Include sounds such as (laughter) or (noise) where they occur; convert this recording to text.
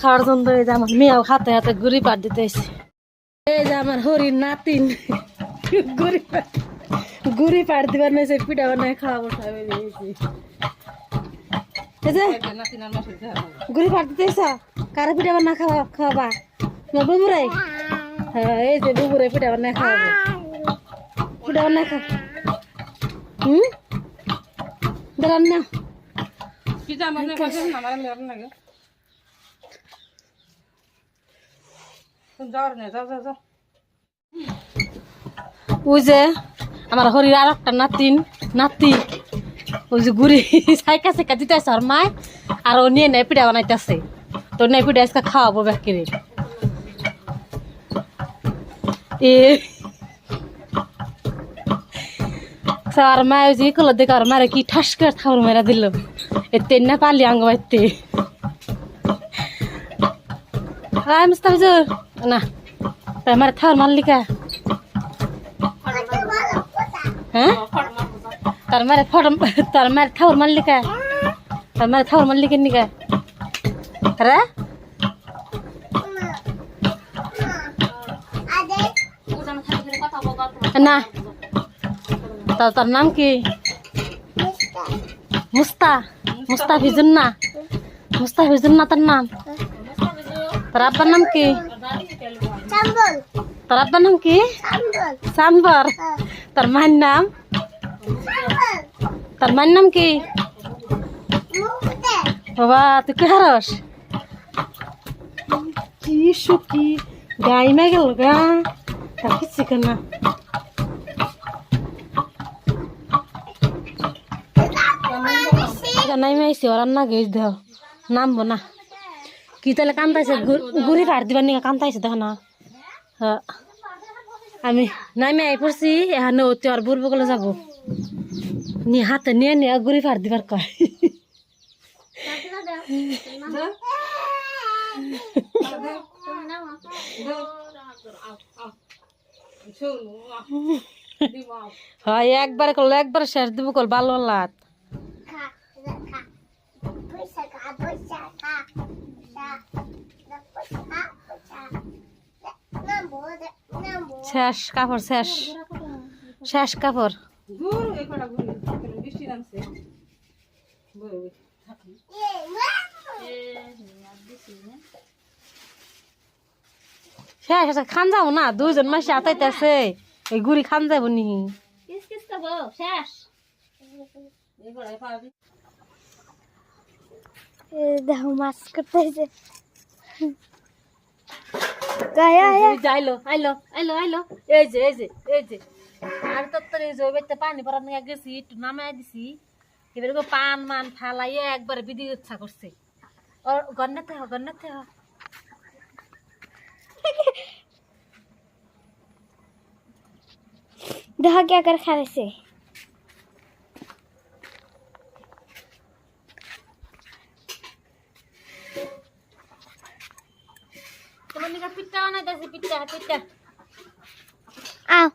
খাওয়ার জন্য এই যে আমার মেয়েও হাতে হাতে গুড়ি পাট দিতেছে এই যে আমার হরির নাতিন, গুড়ি পাট গুড়ি পাট দিবার সে পিঠা বানায় খাওয়াবো যে, গুড়ি পাট দিতেছ কারে পিঠা বানা খাওয়া খাওয়াবা? না বুবুরাই হ্যাঁ এই যে বুবুরাই পিঠা বানায় খাওয়াবো। পিঠা বানায় খা হুম? দাঁড়ান না। ওই যে আমার হরির আর একটা নাতিন নাতি, ওই যে ঘুরি (laughs) সাইকা সাইকা দিতেছে আর মায়, আর ও নিয়ে পিঠা বানাইতেছে। তো নেই পিঠা আজকে খাওয়াবো ব্যাকেরে এ আর মায় ওই যে কল দেখে আর মারে কি ঠাস করে থাউর মেরা দিল। এতে না পারলি আঙ্গ বাইতে। মুস্তাফিজুর। না তাই মারে থাউর মারলিকা হ্যাঁ? তার মারে ফটো তার মারে থাউর মারলিকা তার মারে থাউর মারলিকা নিকা রে? না তা তার নাম কি? মুস্তা মুস্তাফিজুন না মুস্তাফিজুন না তার নাম? তার আব্বার নাম কি তার আব্বার নাম কি সাম্বর তার মায়ের নাম তার মায়ের নাম কি বাবা তুই কে হারস কি সুখী গাই মে গেল গা তার কিচ্ছু কেনা নাই মাইছি ওর না গেছ দেহ নামবো না কি তাহলে কান্দাইছে গুড়ি পাড় দিবার নিকা কান্দাইছে, দেখ না। আমি নামে আই পড়ছি, এখানে অতি আর বুড়বো গলে যাব। নি হাতে নিয়ে নিয়ে গুড়ি পাড় দিবার কয়। হয়, একবার করল, একবার শেষ দিব কল ভালো লাত। শেষ কাপড়, শেষ। শেষ কাপড়। শেষ আছে খান যাব না, দুইজন মাসে আতাইতেছে। এই গুড়ি খান যাব নি। দেখো, মাছ করতেছে। আইলো আইলো আইলো আইলো। এই যে এই যে এই যে। আর তো তোর এই জৈবেতে পানি পড়ার নামাই দিছি। এবার পান মান ফালাইয়ে একবার বিধি ইচ্ছা করছে। ওর গন্নাতে হ গন্নাতে হ। দেখা কে আকার খারেছে पिता आना दस पिट्टा पिट्टा आओ